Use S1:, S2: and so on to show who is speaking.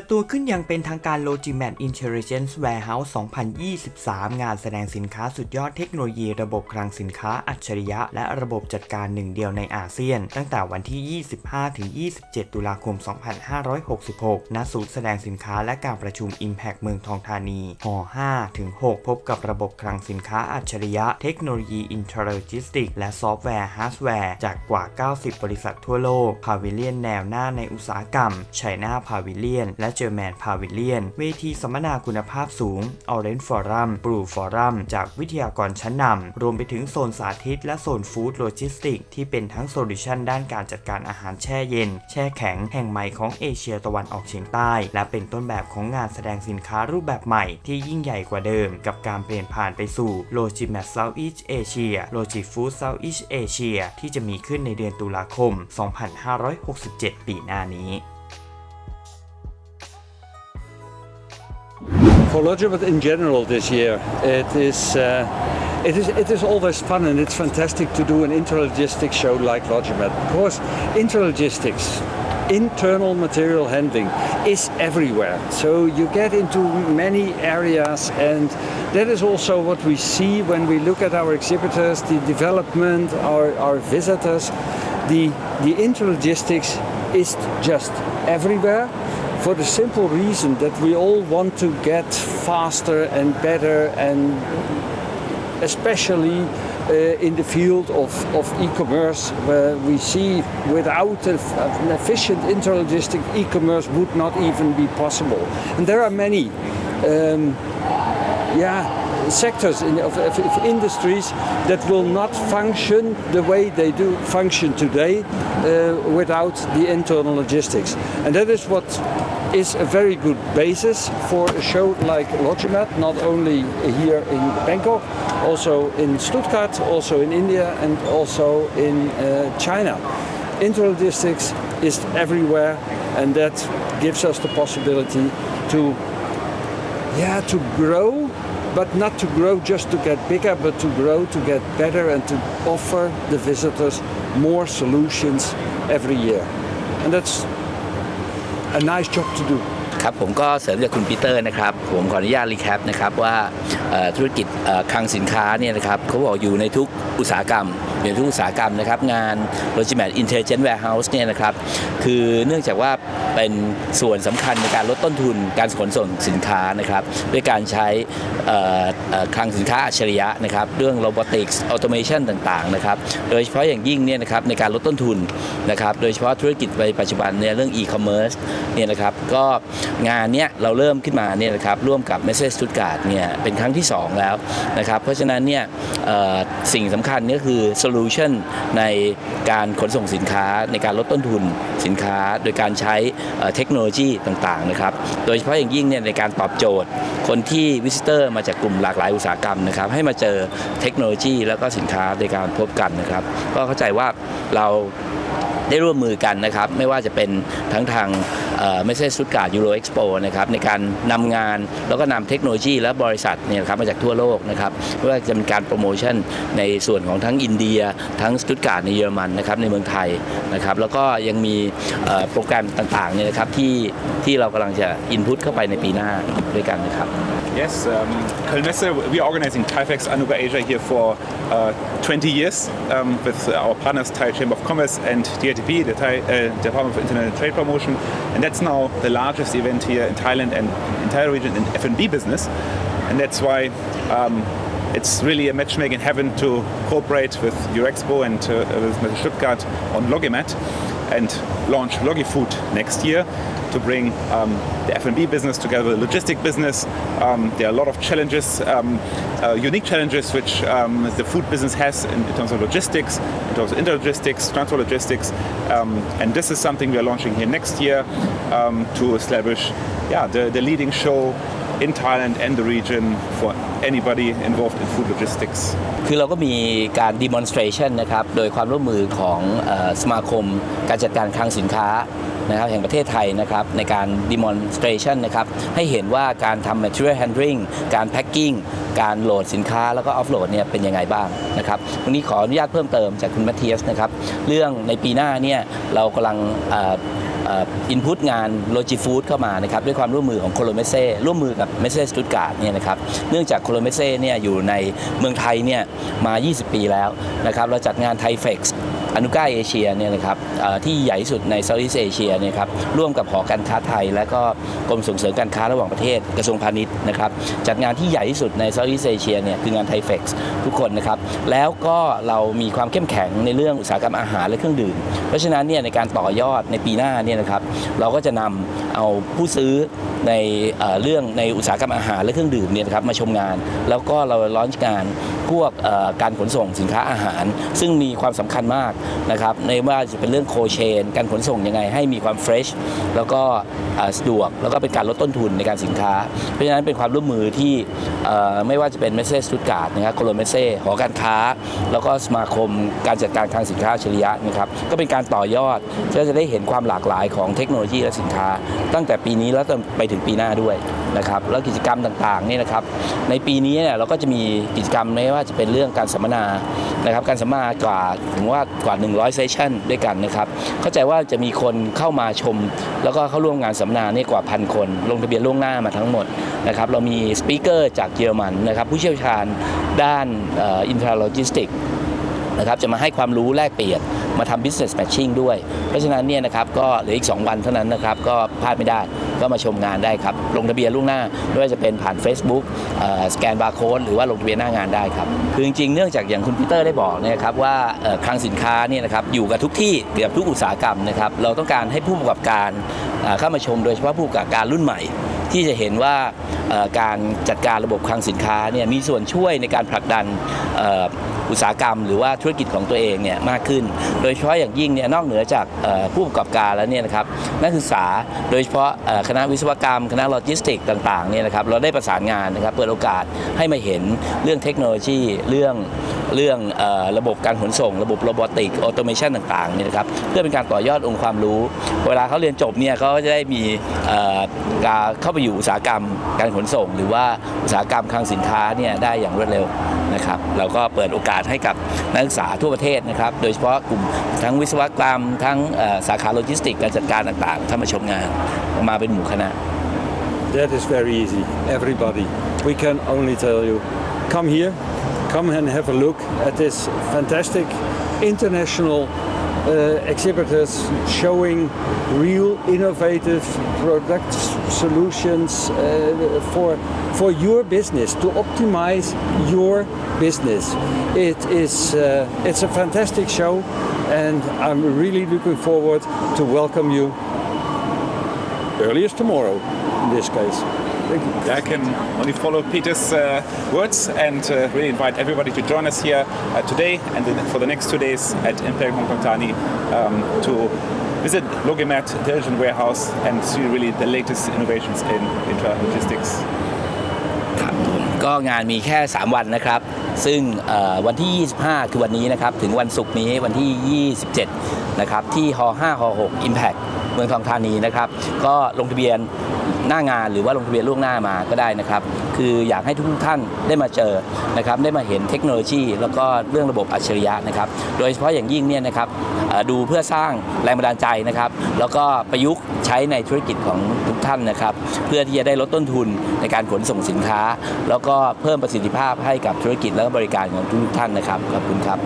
S1: ดตัวขึ้นอย่างเป็นทางการ Logimat Intelligence Warehouse 2023 งานแสดงสินค้าสุดยอดเทคโนโลยี ระบบคลังสินค้าอัจฉริยะ และระบบจัดการหนึ่งเดียวในอาเซียน ตั้งแต่วันที่ 25-27 ตุลาคม 2566 ณ ศูนย์แสดงสินค้าและการประชุม Impact เมืองทองธานีห5-6 พบกับระบบคลังสินค้าอัจฉริยะ เทคโนโลยี Intralogistics และซอฟต์แวร์ฮาร์ดแวร์จากกว่า 90 บริษัททั่วโลก พาวิเลียนแนวหน้าในอุตสาหกรรมไชน่าพาวิเลียนและเจอร์แมนพาวิเลียน เวทีสัมมนาคุณภาพสูง Orange Forum บรูฟอรัมจากวิทยากรชั้นนำรวมไปถึงโซนสาธิต และโซนฟู้ดโลจิสติกที่เป็นทั้งโซลูชันด้านการจัดการอาหารแช่เย็น แช่แข็งแห่งใหม่ของเอเชียตะวันออกเฉียงใต้ และเป็นต้นแบบของงานแสดงสินค้ารูปแบบใหม่ที่ยิ่งใหญ่กว่าเดิม กับการเปลี่ยนผ่านไปสู่ Logimat Southeast Asia Logi Food Southeast Asia ที่จะมีขึ้นในเดือนตุลาคม 2567 ปีหน้านี้
S2: For Logimat in general this year, it is, uh, it is it is always fun and it's fantastic to do an intralogistics show like Logimat because intralogistics, internal material handling, is everywhere. So you get into many areas, and that is also what we see when we look at our exhibitors, the development, our, our visitors. The the intralogistics is just everywhere for the simple reason that we all want to get faster and better and especially uh, in the field of, of e-commerce where we see without a- an efficient intralogistic e-commerce would not even be possible and there are many um, yeah, sectors in, of, of, of industries that will not function the way they do function today uh, without the internal logistics. And that is what is a very good basis for a show like Logimat, not only here in Bangkok, also in Stuttgart, also in India, and also in uh, China. Interlogistics is everywhere, and that gives us the possibility to yeah to grow but not to grow just to get bigger but to grow to get better and to offer the visitors more solutions every year and that's a nice job to do
S3: ครับผมก็เสริมจากคุณปีเตอร์นะครับ ผมขออนุญาตรีแคปนะครับว่าธุรกิจคลังสินค้าเนี่ยนะครับเขาบอกอยู่ในทุกอุตสาหกรรมอยู่ในทุกอุตสาหกรรมนะครับงาน Logimat Intelligent Warehouse เนี่ยนะครับคือเนื่องจากว่าเป็นส่วนสำคัญในการลดต้นทุนการขนส่งสินค้านะครับด้วยการใช้เคลังสินค้าอัจฉริยะนะครับเรื่อง robotics automation ต่างๆนะครับโดยเฉพาะอย่างยิ่งเนี่ยนะครับในการลดต้นทุนนะครับโดยเฉพาะธุรกิจในปัจจุบันเนี่ยเรื่อง e-commerce เนี่ยนะครับก็งานเนี้ยเราเริ่มขึ้นมาเนี่ยนะครับร่วมกับเมสเซสตุตการ์ดเนี่ยเป็นครั้งที่ 2 แล้วนะครับเพราะฉะนั้นเนี่ยสิ่งสำคัญก็คือโซลูชันในการขนส่งสินค้าในการลดต้นทุนสินค้า โดยการใช้เอ่อเทคโนโลยีต่างๆนะครับโดยเฉพาะอย่างยิ่งเนี่ยในการตอบโจทย์คนที่วิสิเตอร์มาจากกลุ่มหลากหลายอุตสาหกรรมนะครับ ให้มาเจอเทคโนโลยี แล้วก็สินค้าในการพบกันนะครับ ก็เข้าใจว่าเราได้ร่วมมือกันนะครับ ไม่ว่าจะเป็นทั้งทาง ไม่ใช่สุดการ์ยูโรเอ็กซ์โปนะครับในการนำงานแล้วก็นำเทคโนโลยีและบริษัทเนี่ยครับมาจากทั่วโลกนะครับไม่ว่าจะเป็นการโปรโมชั่นในส่วนของทั้งอินเดีย ทั้งสตุตการ์ในเยอรมันนะครับในเมืองไทยนะครับแล้วก็ยังมีโปรแกรมต่างๆเนี่ยนะครับที่ที่เรากำลังจะอินพุตเข้าไปในปีหน้าด้วยกันนะครับ
S4: Yes, um, Kölnmesse, we are organizing TIFEX Anuga Asia here for uh, 20 years um, with our partners Thai Chamber of Commerce and DITP, the Thai uh, Department for International Trade Promotion. And that's now the largest event here in Thailand and entire region in F&B business. And that's why um, it's really a matchmaking heaven to cooperate with Eurexpo and uh, with Mr. Stuttgart on Logimat and launch Logifood next year to bring um, the F&B business together with the logistic business. Um, there are a lot of challenges, um, uh, unique challenges which um, the food business has in, in terms of logistics, in terms of interlogistics, transport logistics, um, and this is something we are launching here next year um, to establish, yeah, the, the leading show in Thailand and the region for anybody involved in food logistics.
S3: คือเราก็มีการ demonstration นะครับ โดยความร่วมมือของสมาคมการจัดการคลังสินค้านะครับแห่งประเทศไทยนะครับในการ demonstration นะครับให้เห็นว่าการทำ material handling การ packing การโหลดสินค้าแล้วก็ offload เนี่ยเป็นยังไงบ้างนะครับวันนี้ขออนุญาตเพิ่มเติมจากคุณแมทเทียสนะครับเรื่องในปีหน้าเนี่ยเรากำลัง อินพุตงานโลจิฟูดเข้ามานะครับด้วยความร่วมมือของโคโลเมเซ่ร่วมมือกับเมเซ่สตุตการ์ดเนี่ยนะครับเนื่องจากโคโลเมเซ่เนี่ยอยู่ในเมืองไทยเนี่ยมา 20 ปีแล้วนะครับเราจัดงานไทเฟกซ์ อนุก้าเอเชียเนี่ยนะครับที่ใหญ่ที่สุดในเซาท์อีสเอเชียเนี่ยครับร่วมกับหอการค้าไทย และก็กรมส่งเสริมการค้าระหว่างประเทศกระทรวงพาณิชย์นะครับจัดงานที่ใหญ่ที่สุดในเซาท์อีสเอเชียเนี่ยคืองานไทเฟกซ์ทุกคนนะครับแล้วก็เรามีความเข้มแข็งในเรื่องอุตสาหกรรมอาหารและเครื่องดื่ม เพราะฉะนั้นเนี่ยในการต่อยอดในปีหน้าเนี่ยนะครับเราก็จะนำเอาผู้ซื้อในเอ่อเรื่องในอุตสาหกรรมอาหารและเครื่องดื่มเนี่ยนะครับมาชมงาน แล้วก็เราล้อนงาน พวกการขนส่งสินค้าอาหาร ซึ่งมีความสำคัญมากนะครับในว่าจะเป็นเรื่องโคเชน การขนส่งยังไงให้มีความเฟรชแล้วก็สะดวก แล้วก็เป็นการลดต้นทุนในการสินค้า เพราะฉะนั้นเป็นความร่วมมือที่ไม่ว่าจะเป็นเมสเซสตุตการ์ดนะครับโคโลเมเซ่หอการค้า แล้วก็สมาคมการจัดการคลังสินค้าอัจฉริยะนะครับก็เป็นการต่อยอดที่จะได้เห็นความหลากหลายของเทคโนโลยีและสินค้า ตั้งแต่ปีนี้แล้วไปถึงปีหน้าด้วย นะครับแล้วกิจกรรมต่างๆเนี่ยนะครับในปีนี้เนี่ยเราก็จะมีกิจกรรมไม่ว่าจะเป็นเรื่องการสัมมนานะครับการสัมมนากว่าผมว่ากว่า 100เซสชั่นด้วยกันนะครับเข้าใจว่าจะมีคนเข้ามาชม แล้วก็เข้าร่วมงานสัมมนาเนี่ยกว่าพันคน ลงทะเบียนล่วงหน้ามาทั้งหมดนะครับเรามีสปีกเกอร์จากเยอรมันนะครับผู้เชี่ยวชาญด้านอินทราโลจิสติกนะครับจะมาให้ความรู้แลกเปลี่ยน มาทำ business matching ด้วย เพราะฉะนั้นเนี่ยนะครับก็เหลืออีก 2 วันเท่านั้นนะครับก็พลาดไม่ได้ก็มาชมงานได้ครับ ลงทะเบียนล่วงหน้าไม่ว่าจะเป็นผ่าน Facebook สแกนบาร์โค้ดหรือว่าลงทะเบียนหน้างานได้ครับ คือจริงๆเนื่องจากอย่างคุณพีเตอร์ได้บอกเนยครับว่าคลังสินค้าเนี่ยนะครับอยู่กับทุกที่เกือบทุกอุตสาหกรรมนะครับเราต้องการให้ผู้ประกอบการเข้ามาชมโดยเฉพาะผู้ประกอบการรุ่นใหม่ ที่จะเห็นว่าการจัดการระบบคลังสินค้าเนี่ยมีส่วนช่วยในการผลักดันอุตสาหกรรม หรือว่าธุรกิจของตัวเองเนี่ยมากขึ้น โดยเฉพาะอย่างยิ่งเนี่ยนอกเหนือจากผู้ประกอบการแล้วเนี่ยนะครับนักศึกษาโดยเฉพาะคณะวิศวกรรม คณะโลจิสติกต่างๆเนี่ยนะครับเราได้ประสานงานนะครับเปิดโอกาสให้มาเห็นเรื่องเทคโนโลยีเรื่อง เรื่องอระบบการขนส่ง ระบบโรบอติกออโตเมชันต่างๆนี่นะครับเพื่อเป็นการต่อยอดองค์ความรู้ เวลาเขาเรียนจบเนี่ยเขาก็จะได้มีการเข้าไปอยู่อุตสาหกรรมการขนส่ง หรือว่าอุตสาหกรรมคลังสินค้าเนี่ยได้อย่างรวดเร็วนะครับเราก็เปิดโอกาสให้กับนักศึกษาทั่วประเทศนะครับ โดยเฉพาะกลุ่มทั้งวิศวกรรม ทั้งสาขาโลจิสติกส์การจัดการต่างๆ ถ้ามาชมงานมาเป็นหมู่คณะ
S2: That is very easy. Everybody. We can only tell you come here, come and have a look at this fantastic international uh, exhibitors showing real innovative products, solutions uh, for, for your business to optimize your business. It is uh, it's a fantastic show, and I'm really looking forward to welcome you earliest tomorrow in this case. Thank you.
S4: I can only follow Peter's uh, words and uh, really invite everybody to join us here uh, today and then for the next two days at Imperial Hong Kong Tani um, to visit Logimat Intelligent Warehouse and see really the latest innovations in intralogistics.
S3: ก็งานมีแค่ 3 วันนะครับ ซึ่งวันที่ 25 คือวันนี้นะครับ ถึงวันศุกร์นี้วันที่ 27 นะครับ ที่ฮ5ฮ6 Impact เมืองทองธานีนะครับ ก็ลงทะเบียน หน้างานหรือว่าลงทะเบียนล่วงหน้ามาก็ได้นะครับ คืออยากให้ทุกท่านได้มาเจอนะครับได้มาเห็นเทคโนโลยี แล้วก็เรื่องระบบอัจฉริยะนะครับ โดยเฉพาะอย่างยิ่งเนี่ยนะครับดูเพื่อสร้างแรงบันดาลใจนะครับ แล้วก็ประยุกต์ใช้ในธุรกิจของทุกท่านนะครับ เพื่อที่จะได้ลดต้นทุนในการขนส่งสินค้า แล้วก็เพิ่มประสิทธิภาพให้กับธุรกิจและก็บริการของทุกท่านนะครับขอบคุณครับ